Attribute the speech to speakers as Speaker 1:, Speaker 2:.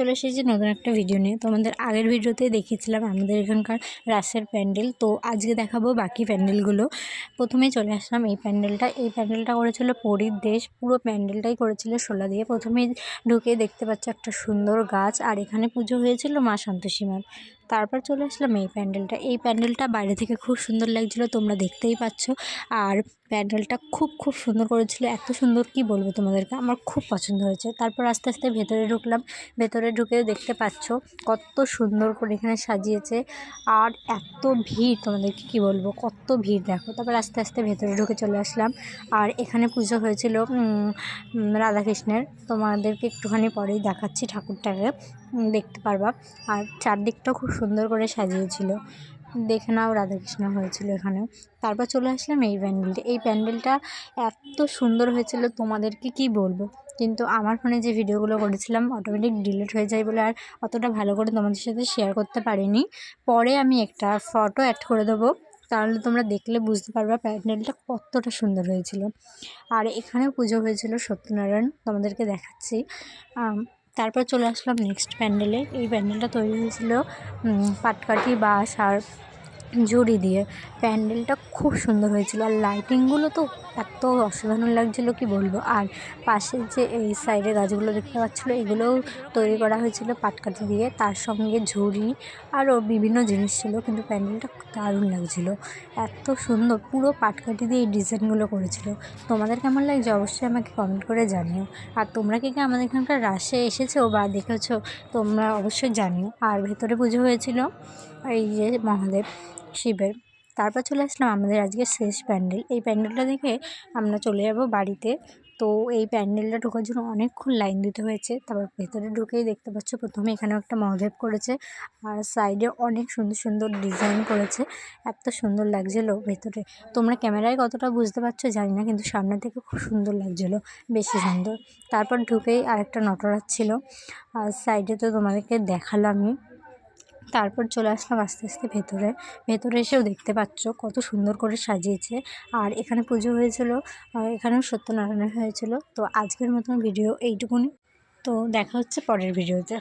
Speaker 1: চলে এসেছি নতুন একটা ভিডিও নিয়ে। তোমাদের আগের ভিডিওতে দেখিয়েছিলাম আমাদের এখানকার রাসের প্যান্ডেল। তো আজকে দেখাবো বাকি প্যান্ডেলগুলো। প্রথমে চলে আসলাম এই প্যান্ডেলটা। এই প্যান্ডেলটা করেছিল পরীর দেশ। পুরো প্যান্ডেলটাই করেছিল শোলা দিয়ে। প্রথমে ঢুকে দেখতে পাচ্ছ একটা সুন্দর গাছ। আর এখানে পুজো হয়েছিল মা সন্তোষী মার। তারপর চলে আসলাম এই প্যান্ডেলটা। এই প্যান্ডেলটা বাইরে থেকে খুব সুন্দর লাগছিল, তোমরা দেখতেই পাচ্ছ। আর প্যান্ডেলটা খুব খুব সুন্দর করেছিল। এত সুন্দর কি বলব তোমাদেরকে? আমার খুব পছন্দ হয়েছে। তারপর আস্তে আস্তে ভেতরে ঢুকলাম। ভেতরে ঢুকেও দেখতে পাচ্ছ কত সুন্দর করে এখানে সাজিয়েছে। আর এত ভিড় তোমাদেরকে কি বলব? কত ভিড়, দেখো। তারপর আস্তে আস্তে ভেতরে ঢুকে চলে আসলাম। আর এখানে পুজো হয়েছিল রাধাকৃষ্ণের। তোমাদেরকে একটুখানি পরেই দেখাচ্ছি ঠাকুরটাকে। দেখতে পারবা। আর চারদিকটাও খুব সুন্দর করে সাজিয়েছিল। দেখে নাও, রাধাকৃষ্ণ হয়েছিল এখানে। তারপর চলে আসলাম এই প্যান্ডেলটা এই প্যান্ডেলটা এত সুন্দর হয়েছিল, তোমাদেরকে কি বলব? কিন্তু আমার ফোনে যে ভিডিওগুলো করেছিলাম অটোমেটিক ডিলিট হয়ে যায় বলে আর অতটা ভালো করে তোমাদের সাথে শেয়ার করতে পারিনি। পরে আমি একটা ফটো অ্যাড করে দেবো। তাহলে তোমরা দেখলে বুঝতে পারবা প্যান্ডেলটা কতটা সুন্দর হয়েছিল। আর এখানেও পুজো হয়েছিল সত্যনারায়ণ, তোমাদেরকে দেখাচ্ছি। তারপর চলে আসলাম নেক্সট প্যান্ডেলে এই প্যান্ডেলটা তৈরি হয়েছিল পাটকাঠি বা আর জড়ি দিয়ে। প্যান্ডেলটা খুব সুন্দর হয়েছিল। আর লাইটিংগুলো তো এত অসাধারণ লাগছিল, কি বলব? আর পাশের যে এই সাইডে গাছগুলো দেখতে পাচ্ছিলো এগুলোও তৈরি করা হয়েছিল পাটকাঠি দিয়ে। তার সঙ্গে ঝুড়ি আরও বিভিন্ন জিনিস ছিল, কিন্তু প্যান্ডেলটা দারুণ লাগছিল। এত সুন্দর, পুরো পাটকাঠি দিয়ে এই ডিজাইনগুলো করেছিল। তোমাদের কেমন লাগছে অবশ্যই আমাকে কমেন্ট করে জানিও। আর তোমরা কি কি আমাদের এখানকার রাশে এসেছ বা দেখেছ, তোমরা অবশ্যই জানিও। আর ভেতরে পুজো হয়েছিল, এই যে মহাদেব। শিবের। তারপর চলে আসলাম আমাদের আজকে শেষ প্যান্ডেল। এই প্যান্ডেলটা দেখে আমরা চলে যাব বাড়িতে। তো এই প্যান্ডেলটা ঢোকার জন্য অনেকক্ষণ লাইন দিতে হয়েছে। তারপর ভেতরে ঢুকেই দেখতে পাচ্ছ, প্রথমে এখানেও একটা মহাদেব করেছে। আর সাইডে অনেক সুন্দর সুন্দর ডিজাইন করেছে। এত সুন্দর লাগছিল ভেতরে। তোমরা ক্যামেরায় কতটা বুঝতে পারছ জানি না, কিন্তু সামনে থেকে খুব সুন্দর লাগছিল, বেশি সুন্দর। তারপর ঢুকেই আরেকটা নটরাজ ছিল। আর সাইডে তো তোমাদেরকে দেখালামই। তারপর চলে আসলাম আস্তে আস্তে ভেতরে। ভেতরে এসেও দেখতে পাচ্ছ কত সুন্দর করে সাজিয়েছে। আর এখানে পুজো হয়েছিল এখানেও সত্যনারায়ণের হয়েছিল। তো আজকের মতন ভিডিও এইটুকুনি। তো দেখা হচ্ছে পরের ভিডিওতে।